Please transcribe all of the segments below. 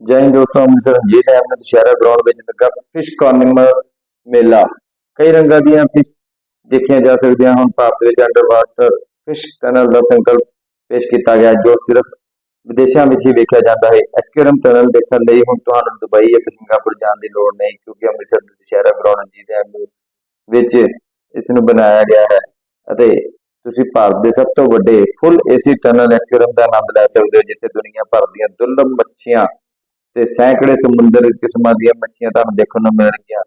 ਜੈ ਹਿੰਦ ਦੋਸਤੋ, ਅੰਮ੍ਰਿਤਸਰ ਰਣਜੀਤ ਐਵਨਿਊ ਦੁਸ਼ਹਿਰਾ ਗਰਾਊਂਡ ਵਿੱਚ ਲੱਗਾ ਫਿਸ਼ ਕਾਰਨਿਵਲ ਮੇਲਾ। ਕਈ ਰੰਗਾਂ ਦੀਆਂ ਫਿਸ਼ ਦੇਖੀਆਂ ਜਾ ਸਕਦੀਆਂ ਹੁਣ ਭਾਰਤ ਵਿੱਚ ਅੰਡਰ ਵਾਟਰ ਫਿਸ਼ ਟਨਲ ਦਾ ਸੰਕਲਪ ਪੇਸ਼ ਕੀਤਾ ਗਿਆ, ਜੋ ਸਿਰਫ ਵਿਦੇਸ਼ਾਂ ਵਿੱਚ ਹੀ ਵੇਖਿਆ ਜਾਂਦਾ ਹੈ। ਐਕੁਆਰੀਅਮ ਟਨਲ ਦੇਖਣ ਲਈ ਹੁਣ ਤੁਹਾਨੂੰ ਦੁਬਈ ਅਤੇ ਸਿੰਗਾਪੁਰ ਜਾਣ ਦੀ ਲੋੜ ਨਹੀਂ, ਕਿਉਂਕਿ ਅੰਮ੍ਰਿਤਸਰ ਦੇ ਦੁਸ਼ਹਿਰਾ ਗਰਾਊਂਡ ਰਣਜੀਤ ਐਵਨਿਊ ਵਿੱਚ ਇਸ ਨੂੰ ਬਣਾਇਆ ਗਿਆ ਹੈ। ਅਤੇ ਤੁਸੀਂ ਭਾਰਤ ਦੇ ਸਭ ਤੋਂ ਵੱਡੇ ਫੁੱਲ ਏਸੀ ਟਨਲ ਐਕੁਆਰੀਅਮ ਦਾ ਆਨੰਦ ਲੈ ਸਕਦੇ ਹੋ, ਜਿੱਥੇ ਦੁਨੀਆ ਭਰ ਦੀਆਂ ਦੁਰਲੱਭ ਮੱਛੀਆਂ ਤੇ ਸੈਂਕੜੇ ਸਮੁੰਦਰ ਕਿਸਮਾਂ ਦੀਆਂ ਮੱਛੀਆਂ ਤੁਹਾਨੂੰ ਦੇਖਣ ਨੂੰ ਮਿਲਣਗੀਆਂ,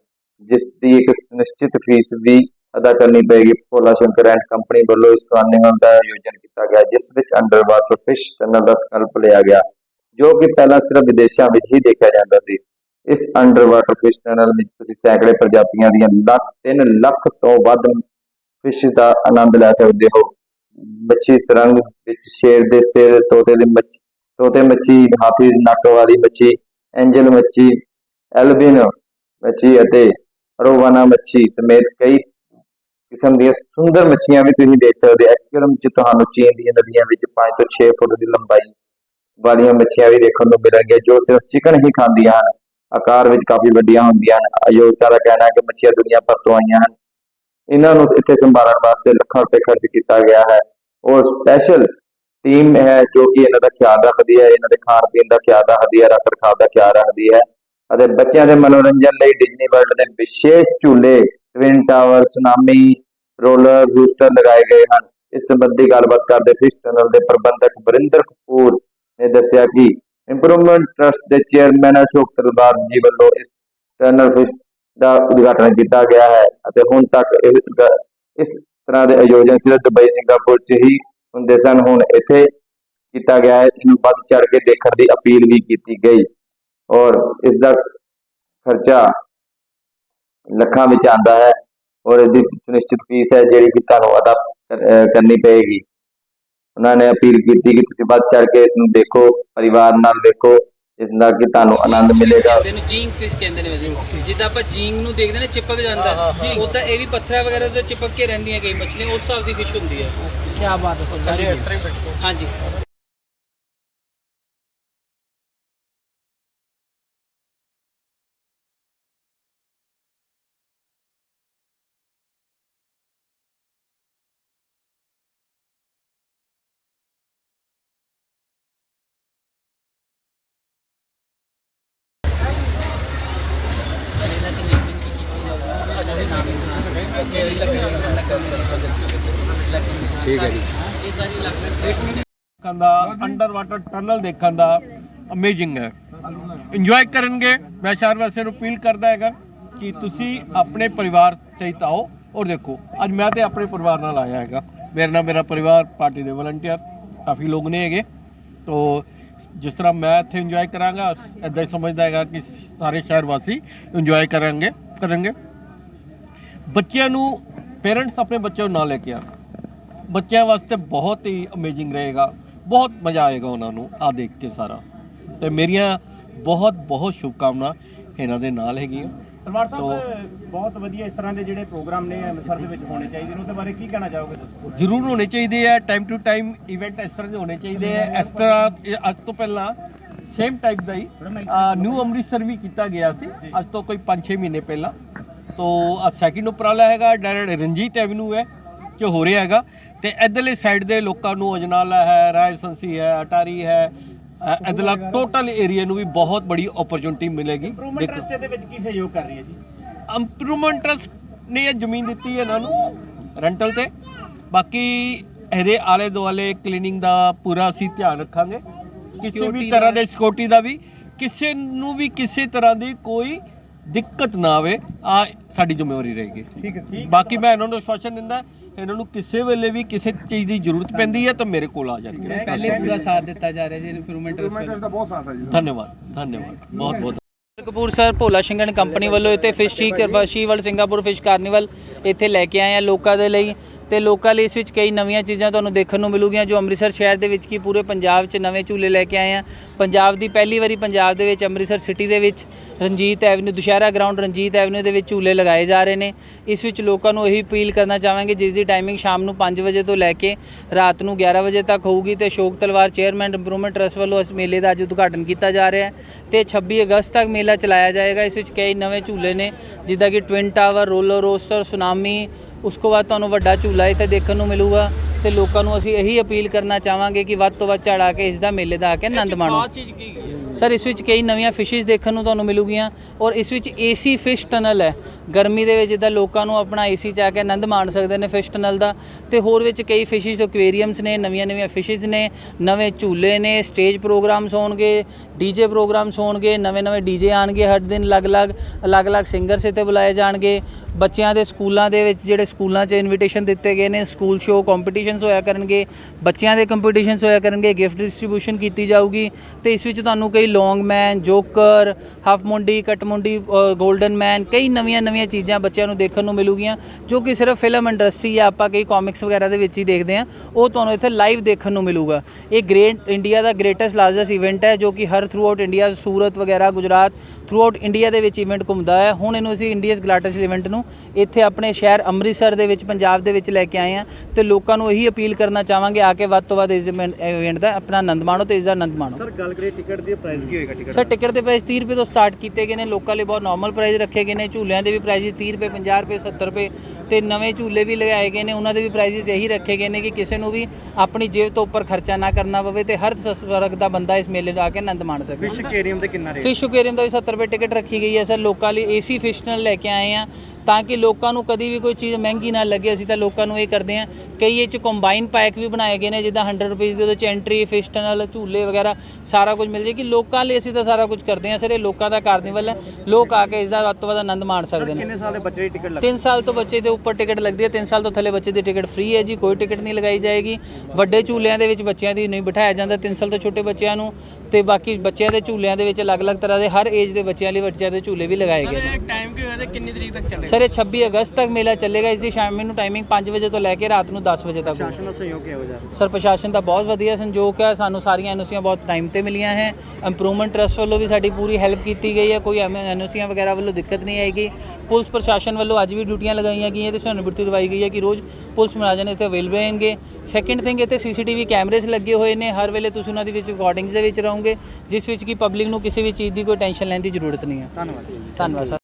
ਜਿਸ ਦੀ ਇੱਕ ਨਿਸ਼ਚਿਤ ਫੀਸ ਵੀ ਅਦਾ ਕਰਨੀ ਪਏਗੀ। ਭੋਲਾ ਸ਼ੰਕਰ ਐਂਡ ਕੰਪਨੀ ਵੱਲੋਂ ਇਸ ਕਾਰਨੀਵਲ ਦਾ ਆਯੋਜਨ ਕੀਤਾ ਗਿਆ, ਜਿਸ ਵਿੱਚ ਅੰਡਰ ਵਾਟਰ ਫਿਸ਼ ਟਨਲ ਦਾ ਸੰਕਲਪ ਲਿਆ ਗਿਆ, ਜੋ ਕਿ ਪਹਿਲਾਂ ਸਿਰਫ ਵਿਦੇਸ਼ਾਂ ਵਿੱਚ ਹੀ ਦੇਖਿਆ ਜਾਂਦਾ ਸੀ। ਇਸ ਅੰਡਰ ਵਾਟਰ ਫਿਸ਼ ਟਨਲ ਵਿੱਚ ਤੁਸੀਂ ਸੈਂਕੜੇ ਪ੍ਰਜਾਤੀਆਂ ਦੀਆਂ ਲੱਖ 3 ਲੱਖ ਤੋਂ ਵੱਧ ਫਿਸ਼ ਦਾ ਆਨੰਦ ਲੈ ਸਕਦੇ ਹੋ। ਮੱਛੀ ਸੁਰੰਗ ਵਿੱਚ ਸ਼ੇਰ ਦੇ ਸਿਰ, ਤੋਤੇ ਦੀ ਮੱਛੀ ਤੋਤੇ ਮੱਛੀ ਹਾਥੀ, ਨੱਕ ਵਾਲੀ ਮੱਛੀ, ਐਂਜਲ ਮੱਛੀ, ਐਲਬਿਨ ਮੱਛੀ ਅਤੇ ਰੋਵਾਨਾ ਮੱਛੀ ਸਮੇਤ ਕਈ ਕਿਸਮ ਦੀਆਂ ਸੁੰਦਰ ਮੱਛੀਆਂ ਵੀ ਤੁਸੀਂ ਦੇਖ ਸਕਦੇ ਹੋ ਐਕੁਆਰੀਅਮ 'ਚ ਤੁਹਾਨੂੰ ਚੀਨ ਦੀਆਂ ਨਦੀਆਂ ਵਿੱਚ 5 ਤੋਂ 6 ਫੁੱਟ ਦੀ ਲੰਬਾਈ ਵਾਲੀਆਂ ਮੱਛੀਆਂ ਵੀ ਦੇਖਣ ਨੂੰ ਮਿਲਣਗੀਆਂ, ਜੋ ਸਿਰਫ ਚਿਕਨ ਹੀ ਖਾਂਦੀਆਂ ਹਨ। ਆਕਾਰ ਵਿੱਚ ਕਾਫੀ ਵੱਡੀਆਂ ਹੁੰਦੀਆਂ ਹਨ। ਅਯੋਗਤਾ ਦਾ ਕਹਿਣਾ ਹੈ ਕਿ ਮੱਛੀਆਂ ਦੁਨੀਆ ਭਰ ਤੋਂ ਆਈਆਂ ਹਨ। ਇਹਨਾਂ ਨੂੰ ਇੱਥੇ ਸੰਭਾਲਣ ਵਾਸਤੇ ਲੱਖਾਂ ਰੁਪਏ ਖਰਚ ਕੀਤਾ ਗਿਆ ਹੈ। ਔਰ ਸਪੈਸ਼ਲ ਟੀਮ ਹੈ ਜੋ ਕਿ ਇਹਨਾਂ ਦਾ ਖਿਆਲ ਰੱਖਦੀ ਹੈ, ਇਹਨਾਂ ਦੇ ਖਾਣ ਪੀਣ ਦਾ ਖਿਆਲ ਰੱਖਦੀ ਹੈ ਰੱਖ ਰਖਾਵ ਦਾ ਖਿਆਲ ਰੱਖਦੀ ਹੈ ਅਤੇ ਬੱਚਿਆਂ ਦੇ ਮਨੋਰੰਜਨ ਲਈ ਡਿਜ਼ਨੀ ਵਰਲਡ ਦੇ ਵਿਸ਼ੇਸ਼ ਝੂਲੇ twin tower tsunami roller booster ਲਗਾਏ ਗਏ ਹਨ। ਇਸ ਸੰਬੰਧੀ ਗੱਲਬਾਤ ਕਰਦੇ ਫਿਸ਼ ਟਨਲ ਦੇ ਪ੍ਰਬੰਧਕ ਵਰਿੰਦਰ ਕਪੂਰ ਨੇ ਦੱਸਿਆ ਕਿ ਇੰਪਰੂਵਮੈਂਟ ਟਰਸਟ ਦੇ ਚੇਅਰਮੈਨ ਅਸ਼ੋਕ ਤਲਵਾਰ ਜੀ ਵੱਲੋਂ ਇਸ ਟਨਲ ਫਿਸ਼ ਦਾ ਉਦਘਾਟਨ ਕੀਤਾ ਗਿਆ ਹੈ ਅਤੇ ਹੁਣ ਤੱਕ ਇਸ ਇਸ ਤਰ੍ਹਾਂ ਦੇ ਆਯੋਜਨ ਸਿਰਫ ਦੁਬਈ, ਸਿੰਗਾਪੁਰ 'ਚ ਹੀ ਹੁੰਦੇ ਸਨ। ਹੁਣ ਇੱਥੇ ਕੀਤਾ ਗਿਆ ਹੈ ਇਹਨੂੰ ਵੱਧ ਚੜ ਕੇ ਦੇਖਣ ਦੀ ਅਪੀਲ ਵੀ ਕੀਤੀ ਗਈ। ਔਰ ਇਸ ਦਾ ਖਰਚਾ ਲੱਖਾਂ ਵਿੱਚ ਆਂਦਾ ਹੈ ਔਰ ਇਹਦੀ ਨਿਸ਼ਚਿਤ ਫੀਸ ਹੈ, ਜਿਹੜੀ ਕਿ ਤੁਹਾਨੂੰ ਅਦਾ ਕਰਨੀ ਪਏਗੀ। ਉਹਨਾਂ ਨੇ ਅਪੀਲ ਕੀਤੀ ਕਿ ਤੁਸੀਂ ਵੱਧ ਚੜ ਕੇ ਇਸ ਨੂੰ ਦੇਖੋ, ਪਰਿਵਾਰ ਨਾਲ ਦੇਖੋ ਇਸ ਨਾਲ ਕਿ ਤੁਹਾਨੂੰ ਆਨੰਦ ਮਿਲੇਗਾ। ਕਹਿੰਦੇ ਨੇ ਜੀਂਗ ਫਿਸ਼ ਕਹਿੰਦੇ ਨੇ ਵੈਸੇ। ਜਿੱਦਾਂ ਆਪਾਂ ਜੀਂਗ ਨੂੰ ਦੇਖਦੇ ਨੇ ਚਿਪਕ ਜਾਂਦਾ। ਉਦਾਂ ਇਹ ਵੀ ਪੱਥਰਾਂ ਵਗੈਰਾ ਤੋਂ ਚਿਪਕ ਕੇ ਰਹਿੰਦੀਆਂ ਕਈ ਮੱਛਲੀਆਂ ਉਸ ਹਿਸਾਬ ਦੀ ਫਿਸ਼ ਹੁੰਦੀ ਹੈ। ਕੀ ਬਾਤ ਹੈ ਸਰ ਹਾਂਜੀ। ਠੀਕ ਹੈ ਜੀ। ਦੇਖਣ ਦਾ ਅੰਡਰ ਵਾਟਰ ਟਨਲ ਦੇਖਣ ਦਾ ਅਮੇਜ਼ਿੰਗ ਹੈ। ਇੰਜੋਏ ਕਰਨਗੇ। ਮੈਂ ਸ਼ਹਿਰ ਵਾਸੀਆਂ ਨੂੰ ਅਪੀਲ ਕਰਦਾ ਹੈਗਾ ਕਿ ਤੁਸੀਂ ਆਪਣੇ ਪਰਿਵਾਰ ਸਹਿਤ ਆਓ ਔਰ ਦੇਖੋ, ਅੱਜ ਮੈਂ ਤੇ ਆਪਣੇ ਪਰਿਵਾਰ ਨਾਲ ਆਇਆ ਹੈਗਾ। ਮੇਰੇ ਨਾਲ ਮੇਰਾ ਪਰਿਵਾਰ ਪਾਰਟੀ ਦੇ ਵਲੰਟੀਅਰ ਕਾਫੀ ਲੋਕ ਨੇ ਹੈਗੇ। ਤੋ ਜਿਸ ਤਰ੍ਹਾਂ ਮੈਂ ਇੱਥੇ ਇੰਜੋਏ ਕਰਾਂਗਾ ਐਦਾਂ ਹੀ ਸਮਝਦਾ ਹੈਗਾ ਕਿ ਸਾਰੇ ਸ਼ਹਿਰ ਵਾਸੀ ਇੰਜੋਏ ਕਰਾਂਗੇ ਕਰਨਗੇ। ਬੱਚਿਆਂ ਨੂੰ ਪੇਰੈਂਟਸ ਆਪਣੇ ਬੱਚਿਆਂ ਨੂੰ ਨਾਲ ਲੈ ਕੇ ਆਉਣ ਬੱਚਿਆਂ ਵਾਸਤੇ ਬਹੁਤ ਹੀ ਅਮੇਜ਼ਿੰਗ ਰਹੇਗਾ ਬਹੁਤ ਮਜ਼ਾ ਆਏਗਾ ਉਹਨਾਂ ਨੂੰ ਆ ਦੇਖ ਕੇ ਸਾਰਾ। ਤੇ ਮੇਰੀਆਂ ਬਹੁਤ ਬਹੁਤ ਸ਼ੁਭਕਾਮਨਾ ਇਹਨਾਂ ਦੇ ਨਾਲ ਹੈਗੀਆਂ। ਤਲਵਾਰ ਸਾਹਿਬ ਬਹੁਤ ਵਧੀਆ ਇਸ ਤਰ੍ਹਾਂ ਦੇ ਜਿਹੜੇ ਪ੍ਰੋਗਰਾਮ ਨੇ ਅੰਮ੍ਰਿਤਸਰ ਦੇ ਵਿੱਚ ਹੋਣੇ ਚਾਹੀਦੇ ਨੇ ਉਹਦੇ ਬਾਰੇ ਕੀ ਕਹਿਣਾ ਚਾਹੋਗੇ ਤੁਸੀਂ? ਜ਼ਰੂਰ ਹੋਣੇ ਚਾਹੀਦੇ ਆ ਟਾਈਮ ਟੂ ਟਾਈਮ ਇਵੈਂਟ ਇਸ ਤਰ੍ਹਾਂ ਦੇ ਹੋਣੇ ਚਾਹੀਦੇ ਆ। ਇਸ ਤਰ੍ਹਾਂ ਅੱਜ ਤੋਂ ਪਹਿਲਾਂ ਸੇਮ ਟਾਈਪ ਦਾ ਹੀ ਨਿਊ ਅੰਮ੍ਰਿਤਸਰ ਵੀ ਕੀਤਾ ਗਿਆ ਸੀ ਅੱਜ ਤੋਂ ਕੋਈ 5-6 ਮਹੀਨੇ ਪਹਿਲਾਂ। ਤੋਂ ਆ ਸੈਕਿੰਡ ਉਪਰਾਲਾ ਹੈਗਾ ਡਾਇਰੈਕਟ ਰਣਜੀਤ ਐਵਨਿਊ ਹੈ ਜੋ ਹੋ ਰਿਹਾ ਹੈਗਾ। ਤੇ ਇਧਰਲੇ ਸਾਈਡ ਦੇ ਲੋਕਾਂ ਨੂੰ ਅਜਨਾਲਾ ਹੈ ਰਾਜਸੰਸੀ ਹੈ ਅਟਾਰੀ ਹੈ ਇੱਧਰਲਾ ਟੋਟਲ ਏਰੀਆ ਨੂੰ ਵੀ ਬਹੁਤ ਬੜੀ ਓਪਰਚੁਨਿਟੀ ਮਿਲੇਗੀ। ਇੰਪਰੂਵਮੈਂਟ ਟਰਸਟ ਦੇ ਵਿੱਚ ਕੀ ਸਹਿਯੋਗ ਕਰ ਰਹੀ ਹੈ ਜੀ? ਇੰਪਰੂਵਮੈਂਟ ਟਰਸਟ ਨੇ ਇਹ ਜ਼ਮੀਨ ਦਿੱਤੀ ਹੈ ਇਹਨਾਂ ਨੂੰ ਰੈਂਟਲ ਤੇ। ਬਾਕੀ ਇਹਦੇ ਆਲੇ ਦੁਆਲੇ ਕਲੀਨਿੰਗ ਦਾ ਪੂਰਾ ਅਸੀਂ ਧਿਆਨ ਰੱਖਾਂਗੇ। ਕਿਸੇ ਵੀ ਤਰ੍ਹਾਂ ਦਾ- ਦੇ ਸਿਕਿਉਰਿਟੀ ਦਾ ਵੀ ਕਿਸੇ ਨੂੰ ਵੀ ਕਿਸੇ ਤਰ੍ਹਾਂ ਦੀ ਕੋਈ ਦਿੱਕਤ ਨਾ ਆਵੇ ਆ ਸਾਡੀ ਜ਼ਿੰਮੇਵਾਰੀ ਰਹੇਗੀ। ਠੀਕ ਹੈ ਠੀਕ ਬਾਕੀ ਮੈਂ ਇਹਨਾਂ ਨੂੰ ਆਸ਼ਵਾਸਨ ਦਿੰਦਾ ਇਹਨਾਂ ਨੂੰ ਕਿਸੇ ਵੇਲੇ ਵੀ ਕਿਸੇ ਚੀਜ਼ ਦੀ ਜ਼ਰੂਰਤ ਪੈਂਦੀ ਹੈ ਤਾਂ ਮੇਰੇ ਕੋਲ ਆ ਜਾਣਗੇ ਪਹਿਲੇ ਪੂਰਾ ਸਾਥ ਦਿੱਤਾ ਜਾ ਰਿਹਾ ਜੀ ਇੰਪਰੂਵਮੈਂਟ ਧੰਨਵਾਦ ਧੰਨਵਾਦ ਬਹੁਤ ਬਹੁਤ। ਕਪੂਰ ਸਰ ਭੋਲਾ ਸ਼ਿੰਗਨ ਕੰਪਨੀ ਵੱਲੋਂ ਇੱਥੇ ਫਿਸ਼ ਸ਼ੀ ਸ਼ੀਵਲ ਸਿੰਗਾਪੁਰ ਫਿਸ਼ ਕਾਰਨੀਵਲ ਇੱਥੇ ਲੈ ਕੇ ਆਏ ਆ ਲੋਕਾਂ ਦੇ ਲਈ। ਤੇ ਲੋਕਾਂ ਲਈ ਇਸ ਵਿੱਚ ਕਈ ਨਵੀਆਂ ਚੀਜ਼ਾਂ ਤੁਹਾਨੂੰ ਦੇਖਣ ਨੂੰ ਮਿਲੂਗੀਆਂ, ਜੋ ਅੰਮ੍ਰਿਤਸਰ ਸ਼ਹਿਰ ਦੇ ਵਿੱਚ ਕੀ ਪੂਰੇ ਪੰਜਾਬ 'ਚ ਨਵੇਂ ਝੂਲੇ ਲੈ ਕੇ ਆਏ ਆ। ਪੰਜਾਬ ਦੀ ਪਹਿਲੀ ਵਾਰੀ ਪੰਜਾਬ ਦੇ ਵਿੱਚ ਅੰਮ੍ਰਿਤਸਰ ਸਿਟੀ ਦੇ ਵਿੱਚ Ranjit avenue Dussehra ground Ranjit avenue ਦੇ ਵਿੱਚ ਝੂਲੇ ਲਗਾਏ ਜਾ ਰਹੇ ਨੇ। ਇਸ ਵਿੱਚ ਲੋਕਾਂ ਨੂੰ ਇਹੀ ਅਪੀਲ ਕਰਨਾ ਚਾਹਾਂਗੇ, ਜਿਸ ਦੀ ਟਾਈਮਿੰਗ ਸ਼ਾਮ ਨੂੰ 5 ਵਜੇ ਤੋਂ ਲੈ ਕੇ ਰਾਤ ਨੂੰ 11 ਵਜੇ ਤੱਕ ਹੋਊਗੀ ਤੇ Ashok Talwar chairman improvement trust ਵੱਲੋਂ ਇਸ ਮੇਲੇ ਦਾ ਅੱਜ ਉਦਘਾਟਨ ਕੀਤਾ ਜਾ ਰਿਹਾ ਹੈ ਤੇ 26 ਅਗਸਤ ਤੱਕ ਮੇਲਾ ਚਲਾਇਆ ਜਾਏਗਾ। ਇਸ ਵਿੱਚ ਕਈ ਨਵੇਂ ਝੂਲੇ ਨੇ, ਜਿੱਦਾਂ ਕਿ twin tower roller coaster tsunami ਉਸ ਤੋਂ ਬਾਅਦ ਤੁਹਾਨੂੰ ਵੱਡਾ ਝੂਲਾ ਇੱਥੇ ਦੇਖਣ ਨੂੰ ਮਿਲੂਗਾ ਤੇ ਲੋਕਾਂ ਨੂੰ ਅਸੀਂ ਇਹੀ ਅਪੀਲ ਕਰਨਾ ਚਾਹਾਂਗੇ ਕਿ ਵੱਧ ਤੋਂ ਵੱਧ ਚੜਾ ਕੇ ਇਸ ਦਾ ਮੇਲੇ ਦਾ ਆ ਕੇ ਆਨੰਦ ਮਾਣੋ। ਸਰ, ਇਸ ਵਿੱਚ ਕਈ ਨਵੀਆਂ ਫਿਸ਼ਿਸ ਦੇਖਣ ਨੂੰ ਤੁਹਾਨੂੰ ਮਿਲੂਗੀਆਂ ਔਰ ਇਸ ਵਿੱਚ ਏਸੀ ਫਿਸ਼ ਟਨਲ ਹੈ। ਗਰਮੀ ਦੇ ਵਿੱਚ ਜਿੱਦਾਂ ਲੋਕਾਂ ਨੂੰ ਆਪਣਾ ਏਸੀ ਚ ਆ ਕੇ ਆਨੰਦ ਮਾਣ ਸਕਦੇ ਨੇ ਫਿਸ਼ ਟਨਲ ਦਾ। ਤੇ ਹੋਰ ਵਿੱਚ ਕਈ ਫਿਸ਼ਿਸ ਐਕਵੇਰੀਅਮਸ ਨੇ, ਨਵੀਆਂ ਨਵੀਆਂ ਫਿਸ਼ਿਸ ਨੇ, ਨਵੇਂ ਝੂਲੇ ਨੇ ਸਟੇਜ ਪ੍ਰੋਗਰਾਮਸ ਹੋਣਗੇ ਡੀਜੇ ਪ੍ਰੋਗਰਾਮਸ ਹੋਣਗੇ, ਨਵੇਂ ਨਵੇਂ ਡੀਜੇ ਆਣਗੇ ਹਰ ਦਿਨ ਅਲੱਗ-ਅਲੱਗ ਅਲੱਗ-ਅਲੱਗ ਸਿੰਗਰਸ ਇੱਥੇ ਬੁਲਾਏ ਜਾਣਗੇ। ਬੱਚਿਆਂ ਦੇ ਸਕੂਲਾਂ ਦੇ ਵਿੱਚ ਜਿਹੜੇ ਸਕੂਲਾਂ 'ਚ ਇਨਵੀਟੇਸ਼ਨ ਦਿੱਤੇ ਗਏ ਨੇ ਸਕੂਲ ਸ਼ੋਅ ਕੰਪੀਟੀਸ਼ਨਸ ਹੋਇਆ ਕਰਨਗੇ, ਬੱਚਿਆਂ ਦੇ ਕੰਪੀਟੀਸ਼ਨਸ ਹੋਇਆ ਕਰਨਗੇ ਗਿਫਟ ਡਿਸਟ੍ਰੀਬਿਊਸ਼ਨ ਕੀਤੀ ਜਾਊਗੀ। ਤੇ ਇਸ ਵਿੱਚ ਤੁਹਾਨੂੰ ਕਈ ਲੌਂਗ ਮੈਨ, ਜੋਕਰ, ਹਾਫ ਮੁੰਡੀ, ਕੱਟ ਮੁੰਡੀ 골ਡਨ ਮੈਨ, ਕਈ ਨਵੀਆਂ ਨਵੀਆਂ ਚੀਜ਼ਾਂ ਬੱਚਿਆਂ ਨੂੰ ਦੇਖਣ ਨੂੰ ਮਿਲੂਗੀਆਂ, ਜੋ ਕਿ ਸਿਰਫ ਫਿਲਮ ਇੰਡਸਟਰੀ ਜਾਂ ਆਪਾਂ ਕਈ ਕਾਮਿਕਸ ਵਗੈਰਾ ਦੇ ਵਿੱਚ ਹੀ ਦੇਖਦੇ ਆ ਉਹ ਤੁਹਾਨੂੰ ਇੱਥੇ ਲਾਈਵ ਦੇਖਣ ਨੂੰ ਮਿਲੂਗਾ। ਇਹ ਗ੍ਰੇਟ ਇੰਡੀਆ ਦਾ ਗ੍ਰੇਟੈਸਟ ਲਾਰਜੈਸਟ ਇਵੈਂਟ ਹੈ, ਜੋ ਕਿ ਹਰ ਥਰੂ ਆਊਟ ਇੰਡੀਆ ਸੂਰਤ ਵਗੈਰਾ, ਗੁਜਰਾਤ ਥਰੂ ਆਊਟ ਇੰਡੀਆ ਦੇ ਵਿੱਚ ਇਵੈਂਟ ਘੁੰਮਦਾ ਹੈ। ਹੁਣ ਇਹਨੂੰ ਅਸੀਂ ਇੰਡੀਆਸ ਗਲਾਟਸ ਇਵੈਂਟ ਨੂੰ ਇੱਥੇ ਆਪਣੇ ਸ਼ਹਿਰ ਅੰਮ੍ਰਿਤਸਰ ਦੇ ਵਿੱਚ, ਪੰਜਾਬ ਦੇ ਵਿੱਚ ਲੈ ਕੇ ਆਏ ਆ ਤੇ ਲੋਕਾਂ ਨੂੰ ਇਹੀ ਅਪੀਲ ਕਰਨਾ ਚਾਹਾਂਗੇ, ਆ ਕੇ ਵੱਧ ਤੋਂ ਵੱਧ ਇਸ ਇਵੈਂਟ ਦਾ ਆਪਣਾ ਆਨੰਦ ਮਾਣੋ ਤੇ ਇਸ ਦਾ ਆਨੰਦ ਮਾਣੋ। ਸਰ, ਗੱਲ ਕਰੀਏ ਟਿਕਟ ਦੀ ਪ੍ਰਾਈਸ ਕੀ ਹੋਏਗਾ ਟਿਕਟ ਸਰ ਟਿਕਟ ਦੇ ਪ੍ਰਾਈਸ 30 ਰੁਪਏ ਤੋਂ ਸਟਾਰਟ ਕੀਤੇ ਗਏ ਨੇ ਲੋਕਾਂ ਲਈ ਬਹੁਤ ਨਾਰਮਲ ਪ੍ਰਾਈਸ ਰੱਖੇ ਗਏ ਨੇ ਝੂਲਿਆਂ ਦੇ ਵੀ ਪ੍ਰਾਈਸ 30 ਰੁਪਏ 50 ਰੁਪਏ 70 ਰੁਪਏ ਤੇ ਨਵੇਂ ਝੂਲੇ ਵੀ ਲਗਾਏ ਗਏ ਨੇ ਉਹਨਾਂ ਦੇ ਵੀ ਪ੍ਰਾਈਸ ਇਹੀ ਰੱਖੇ ਗਏ ਨੇ ਕਿ ਕਿਸੇ ਨੂੰ ਵੀ ਆਪਣੀ ਜੇਬ ਤੋਂ ਉੱਪਰ ਖਰਚਾ ਨਾ ਕਰਨਾ ਪਵੇ ਤੇ ਹਰ ਵਰਗ ਦਾ ਬੰਦਾ ਇਸ ਮੇਲੇ ਦਾ ਆ ਕੇ ਆਨੰਦ ਮਾਣ ਸਕੇ। ਫਿਸ਼ aquarium ਤੇ ਕਿੰਨਾ ਰੇਟ ਫਿਸ਼ aquarium ਦਾ ਵੀ 70 ਰੁਪਏ ਟਿਕਟ ਰੱਖੀ ਗਈ ਹੈ ਸਰ ਲੋਕਾਂ ਲਈ ਏਸੀ ਫਿਸ਼ ਨਾਲ ਲੈ ਕੇ ਆਏ ਆ ਤਾਂ ਕਿ ਲੋਕਾਂ ਨੂੰ ਕਦੀ ਵੀ ਕੋਈ ਚੀਜ਼ ਮਹਿੰਗੀ ਨਾ ਲੱਗੇ ਅਸੀਂ ਤਾਂ ਲੋਕਾਂ ਨੂੰ ਇਹ ਕਰਦੇ ਆ ਕਈ ਇਹ ਚ ਕੰਬਾਈਨ ਪੈਕ ਵੀ ਬਣਾਏ ਗਏ ਨੇ ਜਿੱਦਾਂ 100 ਰੁਪਏ ਦੇ ਉਹਦੇ ਚ ਐਂਟਰੀ ਫਿਸ਼ ਟਨਲ ਝੂਲੇ ਵਗੈਰਾ ਸਾਰਾ ਕੁਝ ਮਿਲ ਜੇ ਕਿ ਲੋਕਾਂ ਲਈ ਅਸੀਂ ਤਾਂ ਸਾਰਾ ਕੁਝ ਕਰਦੇ ਆ ਸਰ ਇਹ ਲੋਕਾਂ ਦਾ ਕਾਰਨੀਵਲ ਹੈ ਲੋਕ ਆ ਕੇ ਇਸ ਦਾ ਵੱਧ ਤੋਂ ਵੱਧ ਆਨੰਦ ਮਾਣ ਸਕਦੇ ਨੇ। ਕਿੰਨੇ ਸਾਲ ਦੇ ਬੱਚੇ ਦੀ ਟਿਕਟ ਲੱਗ 3 ਸਾਲ ਤੋਂ ਬੱਚੇ ਦੇ ਉੱਪਰ ਟਿਕਟ ਲੱਗਦੀ ਹੈ 3 ਸਾਲ ਤੋਂ ਥੱਲੇ ਬੱਚੇ ਦੀ ਟਿਕਟ ਫ੍ਰੀ ਹੈ ਜੀ ਕੋਈ ਟਿਕਟ ਨਹੀਂ ਲਗਾਈ ਜਾਏਗੀ। ਵੱਡੇ ਝੂਲਿਆਂ ਦੇ ਵਿੱਚ ਬੱਚਿਆਂ ਦੀ ਨਹੀਂ ਬਿਠਾਇਆ ਜਾਂਦਾ 3 ਸਾਲ ਤੋਂ ਛੋਟੇ ਬੱਚਿਆਂ ਨੂੰ ਤੇ ਬਾਕੀ ਬੱਚਿਆਂ ਦੇ ਝੂਲਿਆਂ ਦੇ ਵਿੱਚ ਅਲੱਗ-ਅਲੱਗ ਤਰ੍ਹਾਂ ਦੇ ਹਰ ਏਜ ਦੇ ਬੱਚਿਆਂ ਲਈ ਬੱਚਿਆਂ ਦੇ ਝੂਲੇ ਵੀ ਲਗਾਏ ਗਏ ਨੇ। ਟਾਈਮ ਕਿੰਨੀ ਤਰੀਕ ਤੱਕ ਚੱਲੇ ਸਰ ਇਹ 26 ਅਗਸਤ ਤੱਕ ਮੇਲਾ ਚੱਲੇਗਾ। ਇਸ ਦੀ ਸ਼ਾਮ ਨੂੰ ਟਾਈਮਿੰਗ 5 ਵਜੇ ਤੋਂ ਲੈ ਕੇ ਰਾਤ ਨੂੰ 10 ਵਜੇ ਤੱਕ ਹੋਊਗੀ। ਸ਼ਾਸਨ ਦਾ ਸਹਿਯੋਗ ਕਿਹੋ ਜਿਹਾ ਸਰ ਪ੍ਰਸ਼ਾਸਨ ਦਾ ਬਹੁਤ ਵਧੀਆ ਸੰਯੋਗ ਹੈ। ਸਾਨੂੰ ਸਾਰੀਆਂ ਐਨਓਸੀਆਂ ਬਹੁਤ ਟਾਈਮ ਤੇ ਮਿਲੀਆਂ ਹੈ। ਇੰਪਰੂਵਮੈਂਟ ਟਰਸਟ ਵੱਲੋਂ ਵੀ ਸਾਡੀ ਪੂਰੀ ਹੈਲਪ ਕੀਤੀ ਗਈ ਹੈ। ਕੋਈ ਐਨਓਸੀਆਂ ਵਗੈਰਾ ਵੱਲੋਂ ਦਿੱਕਤ ਨਹੀਂ ਆਏਗੀ। ਪੁਲਿਸ ਪ੍ਰਸ਼ਾਸਨ ਵੱਲੋਂ ਅੱਜ ਵੀ ਡਿਊਟੀਆਂ ਲਗਾਈਆਂ ਗਈਆਂ। ਤੇ ਸਾਨੂੰ ਬਿਰਤੀ ਦਵਾਈ ਗਈ ਹੈ ਕਿ ਰੋਜ਼ ਪੁਲਿਸ ਮੁਲਾਜ਼ਮ ਇੱਥੇ ਅਵੇਲੇਬਲ ਰਹਿਣਗੇ। ਸੈਕਿੰਡ ਥਿੰਗ ਇੱਥੇ ਸੀਸੀਟੀਵੀ ਕੈਮਰੇਸ ਲੱਗੇ ਹੋਏ ਨੇ। ਹਰ ਵੇਲੇ ਤੁਸੀਂ ਉਹਨਾਂ ਦੇ ਵਿੱਚ ਰਿਕਾਰਡਿੰਗਸ ਦੇ ਵਿੱਚ ਰਹੋਗੇ ਜਿਸ ਵਿੱਚ ਕਿ ਪਬਲਿਕ ਨੂੰ ਕਿਸੇ ਵੀ ਚੀਜ਼ ਦੀ ਕੋਈ ਟੈਨਸ਼ਨ ਲੈਣ ਦੀ ਜ਼ਰੂਰਤ ਨਹੀਂ ਹੈ। ਧੰਨਵਾਦ। ਧੰਨਵਾਦ ਸਰ।